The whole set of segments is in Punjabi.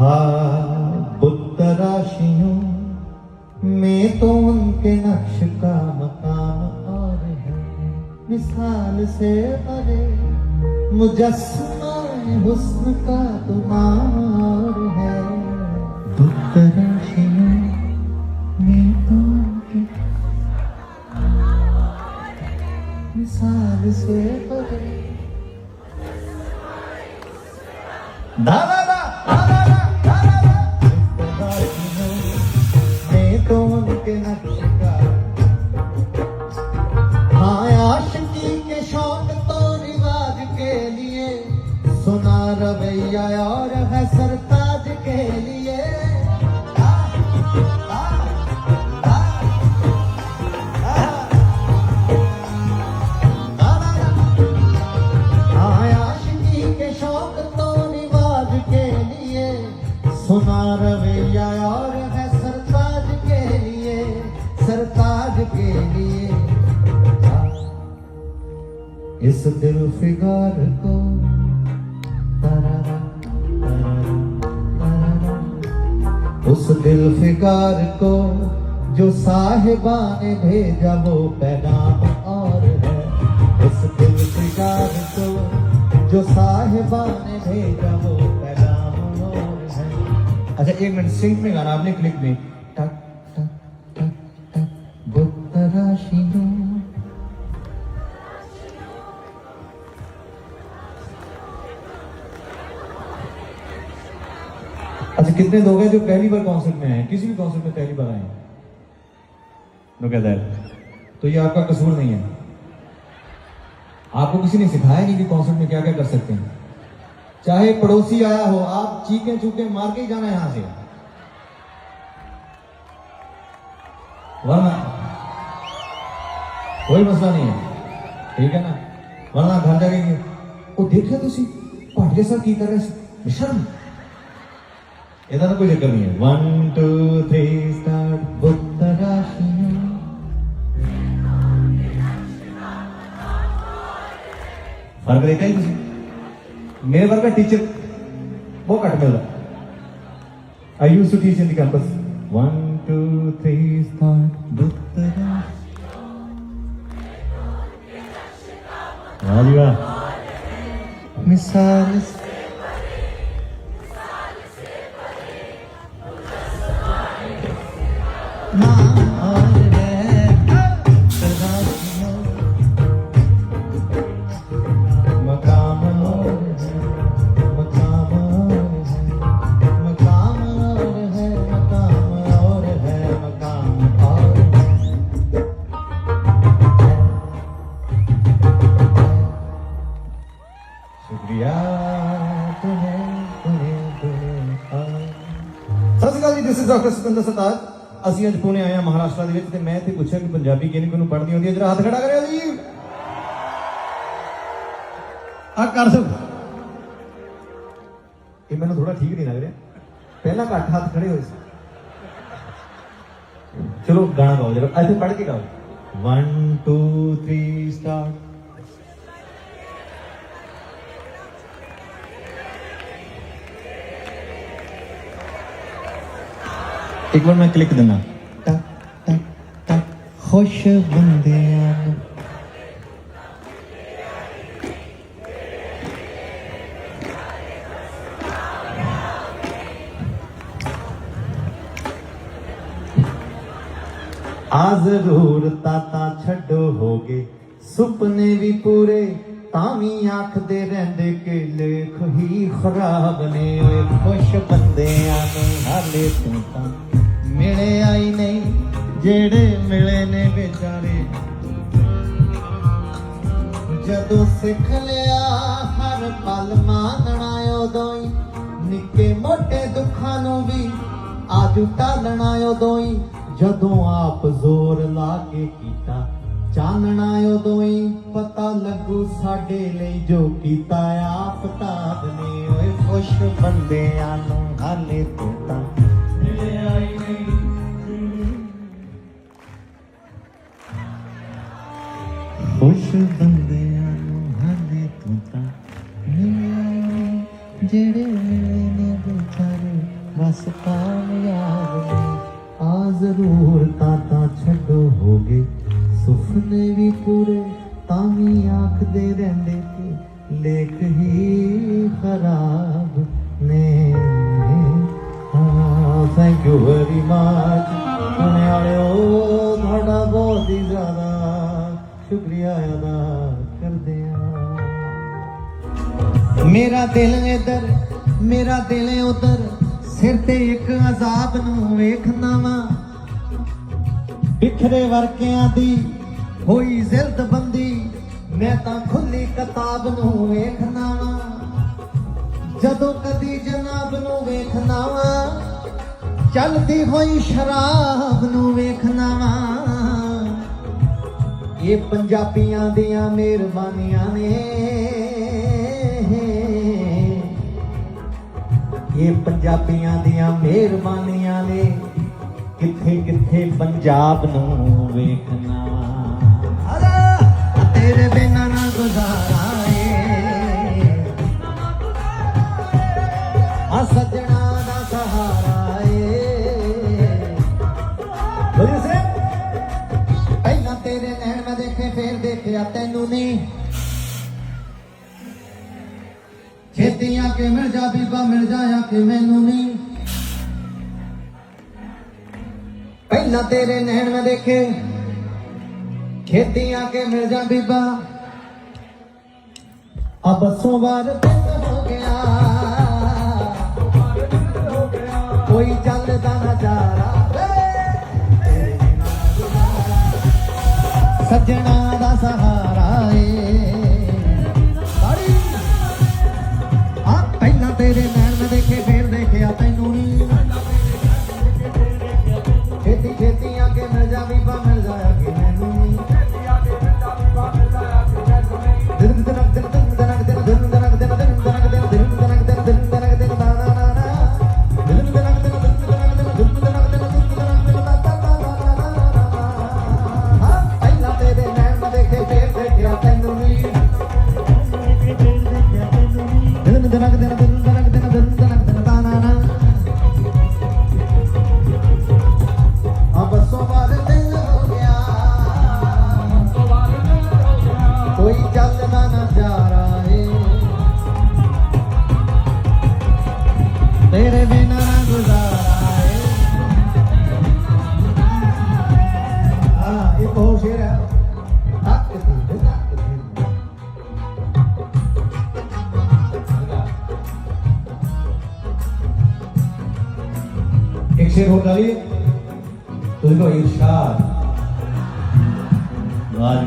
आ बुद्ध राशियों में तो उनके नक्श का मकाम और है मिसाल से भरे मुजस्मा हुस्न का तुम्हार है बुद्ध राशियों में तो उनके मिसाल से भरे दा दा दा दा दा दा तरारा। उस दिल फिगार को जो साहिबा ने भेजा वो पैगाम और है उस दिल फिगार को जो साहिबा ने भेजा वो पैगाम और है अच्छा एक मिनट सिंक में गाना आपने क्लिक में अच्छा कितने लोग हैं जो पहली बार कॉन्सर्ट में आए? किसी भी कॉन्सर्ट में पहली बार आए नुकेदर तो ये आपका कसूर नहीं है। आपको किसी ने सिखाया नहीं कि कॉन्सर्ट में क्या क्या कर सकते हैं? चाहे पड़ोसी आया हो, आप चीखे चूके मार के ही जाना है यहाँ से। वरना कोई मसला नहीं है। ठीक है ना? वरना घर जाएँगे वो देखा तुम पाठिया सर की तरह शर्म। इतना कुछ कमी है वन टू थ्री स्टार्ट बुद्ध राशि फ़र्क देखा ही मेरे वर्ग का टीचर वो कट मिल रहा I used to teach in campus one two three start Buddha राशि मिसाल ਡਾਕਟਰ ਸੁਖਿੰਦਰ ਸਰਦਾਰ। ਅਸੀਂ ਅੱਜ ਪੁਣੇ ਆਏ ਹਾਂ ਮਹਾਰਾਸ਼ਟਰ ਦੇ ਵਿੱਚ ਤੇ ਮੈਂ ਇੱਥੇ ਪੁੱਛਿਆ ਕਿ ਪੰਜਾਬੀ ਕਿਹਨੂੰ ਕਿਹਨੂੰ ਪੜ੍ਹਦੀ ਹੁੰਦੀ ਹੈ? ਜਰਾ ਹੱਥ ਖੜਾ ਕਰਿਓ ਜੀ। ਆ ਕਰ ਦੋ ਇਹ ਮੈਨੂੰ ਥੋੜਾ ਠੀਕ ਨਹੀਂ ਲੱਗ ਰਿਹਾ। ਪਹਿਲਾਂ ਘੱਟ ਹੱਥ ਖੜੇ ਹੋਏ ਸੀ। ਚਲੋ ਗਾਣਾ ਗਾਓ ਜਰਾ। ਇੱਥੇ ਪੜ੍ਹ ਕੇ ਗਾਓ। 1 2 3 ਸਟਾਰਟ ਇੱਕ ਵਾਰ ਮੈਂ ਕਲਿੱਕ ਦਿੰਦਾ ਟਕ ਟਕ ਟਕ ਖੁਸ਼ ਬੰਦਿਆਂ ਨੂੰ ਆ ਜ਼ਰੂਰ ਤਾਤਾ ਛੱਡੋ ਹੋਗੇ ਸੁਪਨੇ ਵੀ ਪੂਰੇ ਤਾਂ ਵੀ ਆਖਦੇ ਰਹਿੰਦੇ ਕਿ ਲੇਖ ਹੀ ਖਰਾਬ ਨੇ। ਓਏ ਖੁਸ਼ ਬੰਦਿਆਂ ਨੂੰ ਹਾਲੇ ਤੂੰ ਤਾਂ ਮਿਲੇ ਆਈ ਨਹੀਂ, ਜਿਹੜੇ ਮਿਲੇ ਨੇ ਵਿਚਾਰੇ। ਜਦੋਂ ਸਿੱਖ ਲਿਆ ਹਰ ਪਲ ਮਾਨਣਾ ਉਦੋਂ ਹੀ, ਨਿੱਕੇ ਮੋਟੇ ਦੁੱਖਾਂ ਨੂੰ ਵੀ ਆਜੂ ਟਾਲਣਾ ਉਦੋਂ ਹੀ। ਜਦੋਂ ਆਪ ਜ਼ੋਰ ਲਾ ਕੇ ਕੀਤਾ, ਚਾਨਣਾ ਉਦੋਂ ਹੀ। ਪਤਾ ਲੱਗੂ ਸਾਡੇ ਲਈ ਜੋ ਕੀਤਾ, ਆਪ ਤਾਬ ਨੇ। ਓਏ ਖੁਸ਼ ਬੰਦਿਆਂ ਨੂੰ ਹਾਲੇ ਤੂੰ ਤਾਂ ਖੁਸ਼ ਬੰਦਿਆਂ ਨੂੰ ਹਾਲੇ ਤੂੰ ਤਾਂ ਮਿਲਿਆ ਜਿਹੜੇ ਮਿਲੇ ਨੇ ਵਿਚਾਰੇ ਬਸ ਕਾਮਯਾਬ ਨੇ, ਆ ਜ਼ਰੂਰ ਤਾਂ ਤਾਂ ਛੱਡੋ ਹੋਗੇ। ਸੁਪਨੇ ਵੀ ਪੂਰੇ ਤਾਂ ਵੀ ਆਖਦੇ ਰਹਿੰਦੇ ਕਿ ਲੇਖ ਹੀ ਖਰਾਬ ਨੇ ਹਾਂ ਥੈਂਕ ਯੂ ਵੈਰੀ ਮਚ ਸੁਣੇ ਵਾਲਿਓ ਤੁਹਾਡਾ ਸ਼ੁਕਰੀਆ ਅਦਾ ਕਰਦੇ ਹਾਂ ਮੇਰਾ ਦਿਲ ਇਧਰ, ਮੇਰਾ ਦਿਲ ਉਧਰ, ਸਿਰ ਤੇ ਇੱਕ ਅਜ਼ਾਬ ਨੂੰ ਵੇਖਦਾ ਵਾਂ। ਬਿਖਰੇ ਵਰਕਿਆਂ ਦੀ ਹੋਈ ਜ਼ਿਲਦ ਬੰਦੀ ਮੈਂ ਤਾਂ ਖੁੱਲੀ ਕਿਤਾਬ ਨੂੰ ਵੇਖਦਾ ਵਾਂ। ਜਦੋਂ ਕਦੀ ਜਨਾਬ ਨੂੰ ਵੇਖਦਾ ਵਾਂ, ਚੱਲਦੀ ਹੋਈ ਸ਼ਰਾਬ ਨੂੰ ਵੇਖਣਾ ਵਾਂ। ਇਹ ਪੰਜਾਬੀਆਂ ਦੀਆਂ ਮਿਹਰਬਾਨੀਆਂ ਨੇ। ਇਹ ਪੰਜਾਬੀਆਂ ਦੀਆਂ ਮਿਹਰਬਾਨੀਆਂ ਨੇ। ਕਿੱਥੇ ਕਿੱਥੇ ਪੰਜਾਬ ਨੂੰ ਵੇਖਣਾ। ਤੇਰੇ ਬਿਨਾਂ ਛੇਤੀਆਂ ਕੇ ਮਿਲ ਜਾ ਬੀਬਾ, ਮਿਲ ਜਾਇਆ ਕੇ ਮੈਨੂੰ ਨਹੀਂ? ਪਹਿਲਾਂ ਤੇਰੇ ਨੈਣ ਮੈਂ ਦੇਖੇ ਖੇਤੀ ਆ ਕੇ ਮਿਲ ਜਾ ਬੀਬਾ। ਅਬ ਸੋਵਾਰ ਦਿਨ ਹੋ ਗਿਆ, ਕੋਈ ਚੱਲਦਾ ਨਜ਼ਾਰਾ ਸੱਜਣਾ ਦਾ ਸਹਾਰਾ एक शेर होता है तुझको इरशाद ਵਾਹ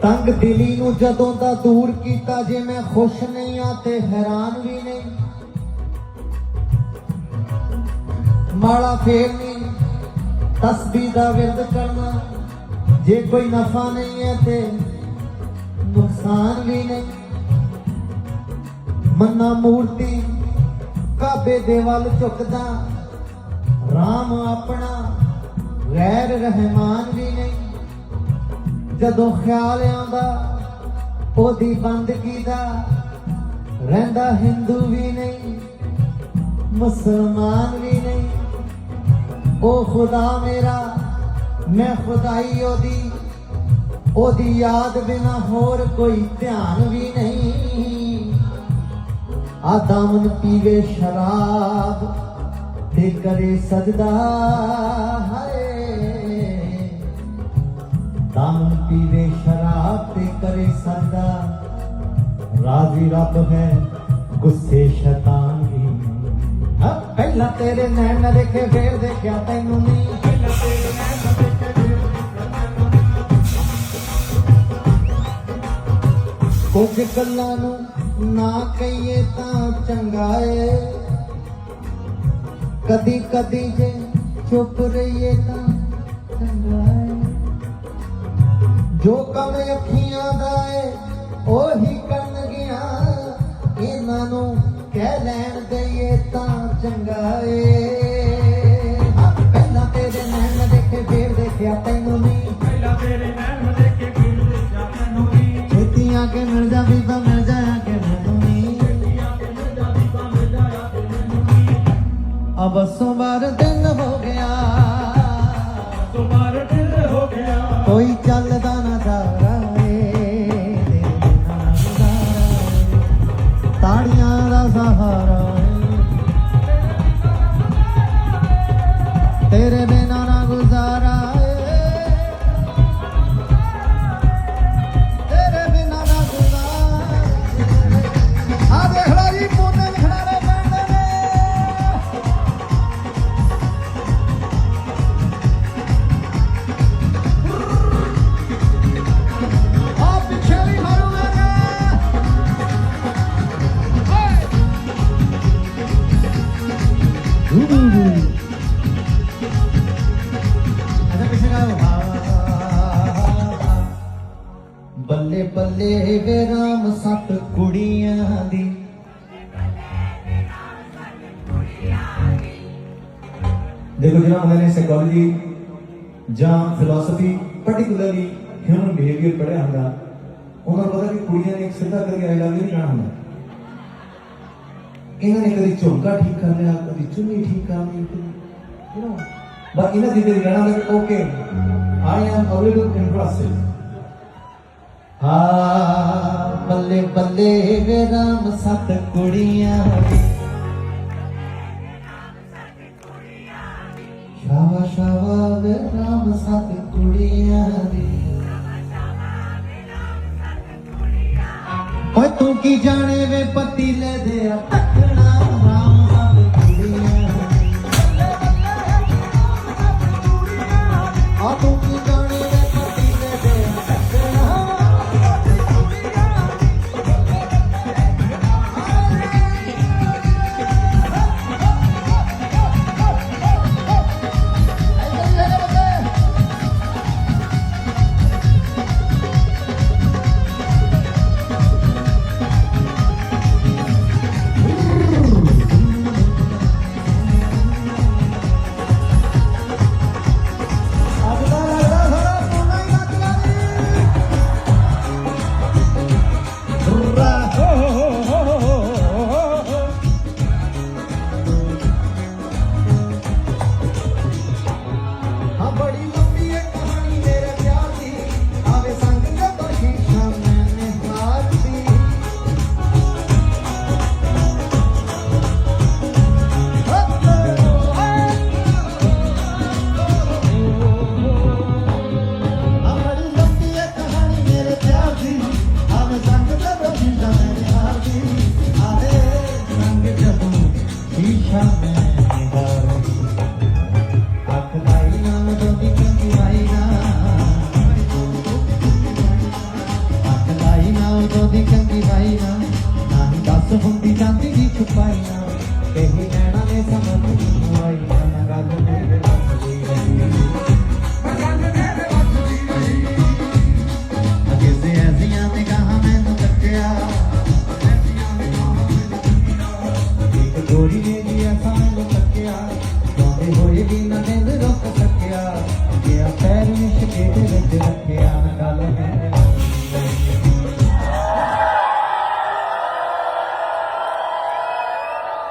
ਤੰਗ ਦਿਲੀ ਨੂੰ ਜਦੋਂ ਦਾ ਦੂਰ ਕੀਤਾ ਜੇ ਮੈਂ ਖੁਸ਼ ਨਹੀਂ ਆ ਤੇ ਹੈਰਾਨ ਵੀ ਨਹੀਂ ਮਾੜਾ ਫੇਰ ਨਹੀਂ ਤਸਬੀਹ ਦਾ ਵਿਰਦ ਕਰਨਾ ਜੇ ਕੋਈ ਨਫਾ ਨਹੀਂ ਹੈ ਤੇ ਨੁਕਸਾਨ ਵੀ ਨਹੀਂ ਮੰਨਾ ਮੂਰਤੀ ਕਾਬੇ ਦੇ ਵੱਲ ਝੁਕਦਾ। ਰਾਮ ਆਪਣਾ ਗੈਰ ਰਹਿਮਾਨ ਵੀ ਨਹੀਂ। ਜਦੋਂ ਖਿਆਲ ਆਉਂਦਾ, ਉਹਦੀ ਬੰਦਗੀ ਦਾ ਰਹਿੰਦਾ ਹਿੰਦੂ ਵੀ ਨਹੀਂ, ਮੁਸਲਮਾਨ ਵੀ ਨਹੀਂ। ਉਹ ਖੁਦਾ ਮੇਰਾ, ਮੈਂ ਖੁਦਾਈ ਉਹਦੀ। ਉਹਦੀ ਯਾਦ ਬਿਨਾ ਹੋਰ ਕੋਈ ਧਿਆਨ ਵੀ ਨਹੀਂ। ਆ ਦਾਮਨ ਪੀਵੇ ਸ਼ਰਾਬ ਤੇ ਕਰੇ ਸਜਦਾ, ਹਾਏ। ਦਾਮਨ ਪੀਵੇ ਸ਼ਰਾਬ ਤੇ ਕਰੇ ਸਜਦਾ, ਰਾਜ਼ੀ ਰੱਬ ਹੈ ਗੁੱਸੇ ਸ਼ੈਤਾਨ ਵੀ ਹਾਂ, ਪਹਿਲਾਂ ਤੇਰੇ ਨੈਣ ਦੇਖੇ, ਫੇਰ ਦੇਖਿਆ ਤੈਨੂੰ ਨਹੀਂ ਕੁਝ ਗੱਲਾਂ ਨੂੰ ਨਾ ਕਹੀਏ ਤਾਂ ਚੰਗਾ ਏ। ਕਦੀ ਕਦੀ ਜੇ ਚੁੱਪ ਰਹੀਏ ਤਾਂ ਚੰਗਾ ਏ। ਜੋ ਕੰਮ ਅੱਖੀਆਂ ਦਾ ਏ ਉਹੀ ਕਰਨਗੀਆਂ ਇਹਨਾਂ ਨੂੰ ਕਹਿ ਲੈਣ ਦਈਏ ਤਾਂ ਚੰਗਾ ਏ। ਪਹਿਲਾਂ ਤੇਰੇ ਨੈਣ ਦੇਖੇ ਫੇਰ ਦੇਖਿਆ ਤੈਨੂੰ ਨਹੀਂ ਪਹਿਲਾਂ ਤੇਰੇ ਨੈਣ ਦੇਖੇ ਫਿਰ ਦੇਖਿਆ ਤੈਨੂੰ ਵੀ ਛੇਤੀਆਂ ਕੇ ਮਿਲ ਜਾ ਬੀਬਾ ਬਸੋਂ ਬਾਰ ਦਿਨ ਹੋ ਗਿਆ ਤੁਮਾਰ ਦਿਲ ਹੋ ਗਿਆ ਕੋਈ ਚੱਲਦਾ ਨਾ ਏ ਤਾੜੀਆਂ ਦਾ ਸਹਾਰਾ ਤੇਰੇ ਬੱਲੇ ਬੱਲੇ ਵੇ ਰਾਮ ਸੱਤ ਕੁੜੀਆਂ ਦੀ। ਦੇਖੋ ਜਿਹਨਾਂ ਬੰਦੇ ਨੇ ਸਾਈਕੋਲੋਜੀ ਜਾਂ ਫਿਲਾਸਫੀ ਪਾਰਟਿਕੂਲਰਲੀ ਹਿਊਮਨ ਬਿਹੇਵੀਅਰ ਪੜਿਆ ਹੁੰਦਾ। ਉਹਨਾਂ ਨੂੰ ਪਤਾ ਕਿ ਕੁੜੀਆਂ ਨੇ ਇੱਕ ਸਿੱਧਾ ਕਰਕੇ ਆਈ ਲਵ ਯੂ ਨਹੀਂ ਕਹਿਣਾ ਹੁੰਦਾ। ਇਹਨਾਂ ਨੇ ਕਦੀ ਝੁਮਕਾ ਠੀਕ ਕਰ ਲਿਆ, ਕਦੀ ਚੁੰਨੀ ਠੀਕ ਕਰ ਲਈ ਯੂ نو ਬਟ ਇਹਨਾਂ ਦੀ ਜਿਹੜੀ ਰਹਿਣਾ ਹੁੰਦਾ ਕਿ okay I am a little interested ਆ ਬੱਲੇ ਬੱਲੇ ਵੇ ਰਾਮ ਸੱਤ ਕੁੜੀਆਂ ਸ਼ਾਵਾ ਸ਼ਾਵਾ ਵੇ ਰਾਮ ਸੱਤ ਕੁੜੀਆਂ ਦੀ ਓਏ ਤੂੰ ਕੀ ਜਾਣੇ ਵੇ ਪਤੀ ਲੈ ਦੇ ਆ